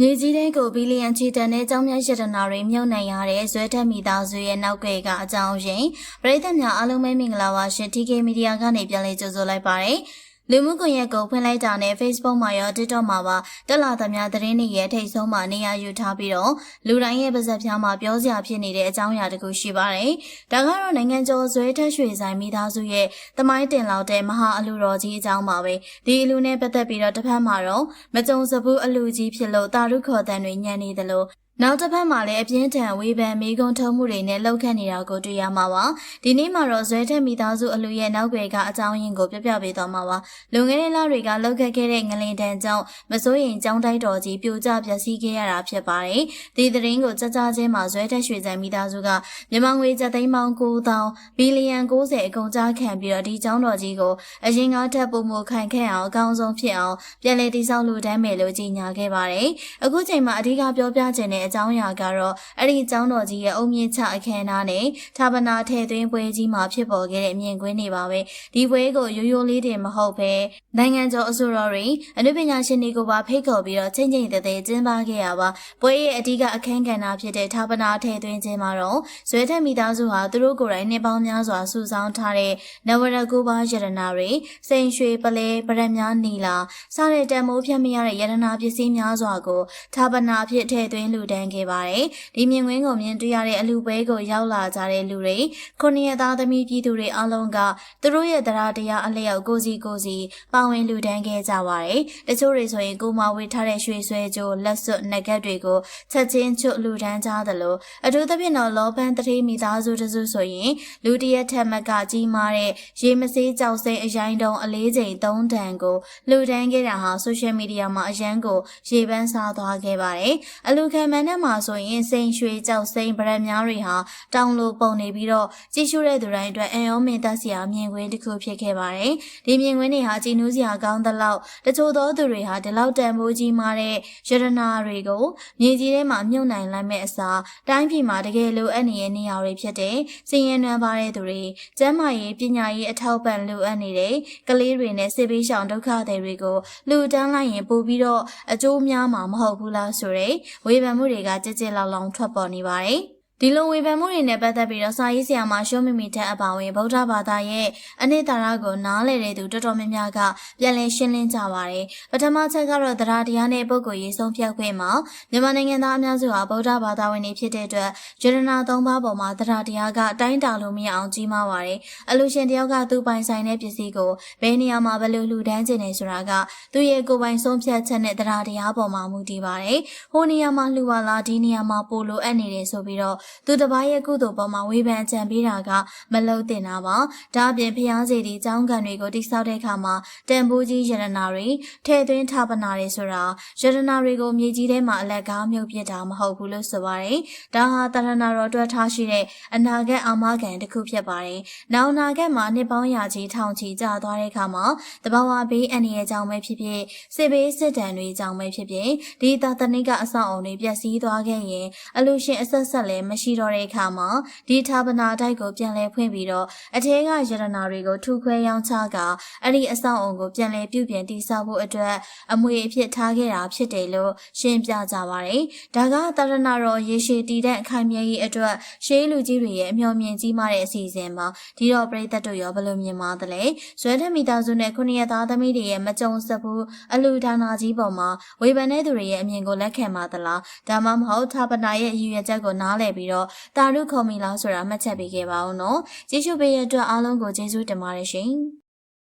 မြေကြီးတဲ့ကိုဘီလီယံချီတန်တဲ့ကျောင်းမြတ်ရတနာတွေမြုပ်နှံရတဲ့ဇွဲတက်မိသားစုရဲ့နောက်ွယ်ကအကြောင်းရင်းပရိသတ်များအားလုံးပဲမင်္ဂလာပါရှင် TK Media ကနေပြန်လည်ကြိုဆိုလိုက်ပါတယ် လူမှုကွန်ရက်ကိုဖွင့်လိုက်တာနဲ့ Facebook မှာရော TikTok မှာပါတက်လာသမျှသတင်းတွေရဲ့ထိတ်ဆုံးမှာနေရာယူထားပြီးတော့လူတိုင်းရဲ့ပါဇက်ဖျားမှာပြောစရာဖြစ်နေတဲ့အကြောင်းအရာတစ်ခုရှိပါတယ်။ဒါကတော့နိုင်ငံကျော်ဇွဲထက်ရွှေဆိုင်မိသားစုရဲ့သမိုင်းတင်လောက်တဲ့မဟာအလူတော်ကြီးအကြောင်းပါပဲ။ဒီအလူနဲ့ပတ်သက်ပြီးတော့တစ်ဖက်မှာတော့မကြုံစဘူးအလူကြီးဖြစ်လို့တာရုခေါ်တန်တွေညံ့နေသလို နောက်တစ်ဖက်မှာလည်းအပြင်းထန်ဝေဖန်မိကုံထုံးမှုတွေနဲ့လှုပ်ခတ်နေတာကိုတွေ့ရမှာပါဒီနေ့မှာတော့ဇွဲထက်မိသားစုအလူရဲ့နောက်ွယ်ကအကြောင်းရင်းကိုပြပြပေးသွားမှာပါလွန်ခဲ့တဲ့လတွေကလှုပ်ခတ်ခဲ့တဲ့ငလင်တန်ကြောင့်မစိုးရင်ကြောင်းတိုက်တော်ကြီးပြိုကျပျက်စီးခဲ့ရတာဖြစ်ပါတယ်ဒီသတင်းကိုကြကြချင်းမှာဇွဲထက်ရွှေဆိုင်မိသားစုကမြန်မာငွေကျပ်သိန်းပေါင်း9000ဘီလီယံ90အကုန်ကြားခံပြီးတော့ဒီကြောင်းတော်ကြီးကိုအရင်ကထပ်ပုံမှုခိုင်ခဲ့အောင်အကောင်းဆုံးဖြစ်အောင်ပြန်လည်တည်ဆောက်လူတန်းမယ်လို့ကြေညာခဲ့ပါတယ်အခုချိန်မှာအဓိကပြောပြချင်တဲ့အကြောင်းအရာကတော့အဲ့ဒီကျောင်းတော်ကြီးရဲ့အုံမြင့်ချအခမ်းအနားနဲ့ဌာပနာထဲသွင်းပွဲကြီးမှာဖြစ်ပေါ်ခဲ့တဲ့မြင်ကွင်းတွေပါပဲဒီပွဲကိုရိုးရိုးလေးတင်မဟုတ်ပဲနိုင်ငံကျော်အစိုးရတွေအနုပညာရှင်တွေကိုပါဖိတ်ခေါ်ပြီးတော့ချိန်ချိန်တည်းကျင်းပခဲ့ရပါပွဲရဲ့အဓိကအခမ်းကဏ္ဍဖြစ်တဲ့ဌာပနာထဲသွင်းခြင်းမှာတော့ဇွဲထက်မိသားစုဟာသူတို့ကိုယ်တိုင်နှစ်ပေါင်းများစွာစုဆောင်းထားတဲ့နဝရကူပါယရနာတွေစိန်ရွှေပလဲပရမများနီလာစတဲ့တန်မိုးဖြတ်မရတဲ့ယရနာပစ္စည်းများစွာကိုဌာပနာဖြစ်ထည့်သွင်းလူတန်းခဲ့ပါတယ်။ဒီမြင်ကွင်းကိုမြင်တွေ့ရတဲ့အလူပွဲကိုရောက်လာကြတဲ့လူတွေခုနှစ်ရက်သားသမီးပြည်သူတွေအလုံးကသူတို့ရဲ့တရားတရားအလျောက်ကိုစီကိုစီပါဝင်လူတန်းခဲ့ကြပါတယ်။တချို့တွေဆိုရင်ကိုမဝေထားတဲ့ရွှေဆွဲကြိုးလက်စွပ်နဂတ်တွေကိုချက်ချင်းချွတ်လူတန်းကြသလိုအထူးသဖြင့်တော့လောပန်းတတိမိသားစုတစုဆိုရင်လူတရက်ထက်မကကြီးမားတဲ့ရေမစေးကြောက်စိမ့်အရိုင်းတုံးအလေးချိန်၃တန်ကိုလူတန်းခဲ့တာဟာဆိုရှယ်မီဒီယာမှာအရန်ကိုရေပန်းစားသွားခဲ့ပါတယ်။အလူခံမှန်တဲ့မှာဆိုရင်စိန်ရွှေကြောက်စိမ့်ဗရက်များတွေဟာတောင်လိုပုံနေပြီးတော့ကြည့်ရှုတဲ့သူတိုင်းအတွက်အံ့ဩမင်သက်စရာမြင်ကွင်းတစ်ခုဖြစ်ခဲ့ပါတယ်။ဒီမြင်ကွင်းတွေဟာကြည်နူးစရာကောင်းသလောက်တချို့သောသူတွေဟာဒီလောက်တန်ဖိုးကြီးမားတဲ့ရတနာတွေကိုမြေကြီးထဲမှာမြုပ်နှံလိုက်မဲ့အစားတိုင်းပြည်မှာတကယ်လိုအပ်နေတဲ့နေရာတွေဖြစ်တဲ့စီရင်နွမ်းပါတဲ့သူတွေကျန်းမာရေးပညာရေးအထောက်ပံ့လိုအပ်နေတဲ့ကလေးတွေနဲ့စစ်ပေးရှောင်ဒုက္ခသည်တွေကိုလူတန်းလိုက်ရင်ပို့ပြီးတော့အကျိုးများမှာမဟုတ်ဘူးလားဆိုတဲ့ဝေဖန်မှုတွေကကြစ်ကြစ်လောက်လောက်ထွက်ပေါ်နေပါတယ်။ ဒီလိုဝေဖန်မှုတွေနဲ့ပတ်သက်ပြီးတော့စာရေးဆရာမရှုံးမိမိတဲ့အပါဝင်ဗုဒ္ဓဘာသာရဲ့အနှစ်သာရကိုနားလည်တဲ့သူတော်တော်များများကပြန်လည်ရှင်းလင်းကြပါတယ်။ပထမချက်ကတော့တရားတရားနဲ့ပုဂ္ဂိုလ်ရေးဆုံးဖြတ်ခွင့်မှာမြန်မာနိုင်ငံသားအများစုဟာဗုဒ္ဓဘာသာဝင်တွေဖြစ်တဲ့အတွက်ယရနာသုံးပါးပေါ်မှာတရားတရားကတိုင်းတာလို့မရအောင်ကြီးမားပါတယ်။အလူရှင်တယောက်ကသူ့ပိုင်ဆိုင်တဲ့ပစ္စည်းကိုဘယ်နေရာမှာဘယ်လိုလှူဒန်းခြင်းနေဆိုတာကသူ့ရဲ့ကိုယ်ပိုင်ဆုံးဖြတ်ချက်နဲ့တရားတရားပေါ်မှာမူတည်ပါတယ်။ဟိုနေရာမှာလှူပါလားဒီနေရာမှာပို့လိုအပ်နေတယ်ဆိုပြီးတော့သူတစ်ပါးရဲ့ကုသိုလ်ပေါ်မှာဝေဖန်ကြံပေးတာကမလုံတင်တာပါဒါအပြင်ဖျားစီဒီကျောင်းကန်တွေကိုတိစောက်တဲ့အခါမှာတန်ဖိုးကြီးယရနာတွေထဲသွင်းထားပနာတွေဆိုတာယရနာတွေကိုမြေကြီးထဲမှာအလက်ကားမြုပ်ပစ်တာမဟုတ်ဘူးလို့ဆိုပါတယ်ဒါဟာတရဏတော်အတွက်ထားရှိတဲ့အနာဂတ်အာမခံတစ်ခုဖြစ်ပါတယ်နောက်အနာဂတ်မှာနှစ်ပေါင်းရာချီထောင်ချီကြာသွားတဲ့အခါမှာတဘာဝဘေးအန္တရာယ်ကြောင့်ပဲဖြစ်ဖြစ်စစ်ဘေးစစ်တမ်းတွေကြောင့်ပဲဖြစ်ဖြစ်ဒီသာသနိကအဆောက်အုံတွေပျက်စီးသွားခဲ့ရင်အလူရှင်အဆက်ဆက်လည်းမရှိတော့တဲ့အခါမှာဒီဌာပနာတိုက်ကိုပြန်လဲဖွင့်ပြီးတော့အထဲကယရနာတွေကိုထုခွဲရောင်းချကအဲ့ဒီအဆောင်အုံကိုပြန်လဲပြုပြင်တည်ဆောက်ဖို့အတွက်အမွေအဖြစ်ထားခဲ့တာဖြစ်တယ်လို့ရှင်းပြကြပါတယ်။ဒါကတရဏတော်ရေရှည်တည်တဲ့အခိုင်မြဲရေးအတွက်ရှေးလူကြီးတွေရဲ့အမျှော်မြင်ကြီးမားတဲ့အစီအစဉ်မှာဒီတော့ပြည်သက်တို့ရောဘယ်လိုမြင်ပါသလဲ။ဇွဲထက်မိသားစုနဲ့ခုနှစ်ရက်သားသမီးတွေရဲ့မကြုံစဘူးအလူဒါနာကြီးပေါ်မှာဝေဖန်တဲ့သူတွေရဲ့အမြင်ကိုလက်ခံပါသလား။ဒါမှမဟုတ်ဌာပနာရဲ့အယူရချက်ကိုနားလည်ပြီးတော့တာရုခေါ်မိလားဆိုတာမှတ်ချက်ပေးခဲ့ပါဦးနော်ကျေးဇူးပေးရတဲ့အတွက်အားလုံးကိုကျေးဇူးတင်ပါတယ်ရှင်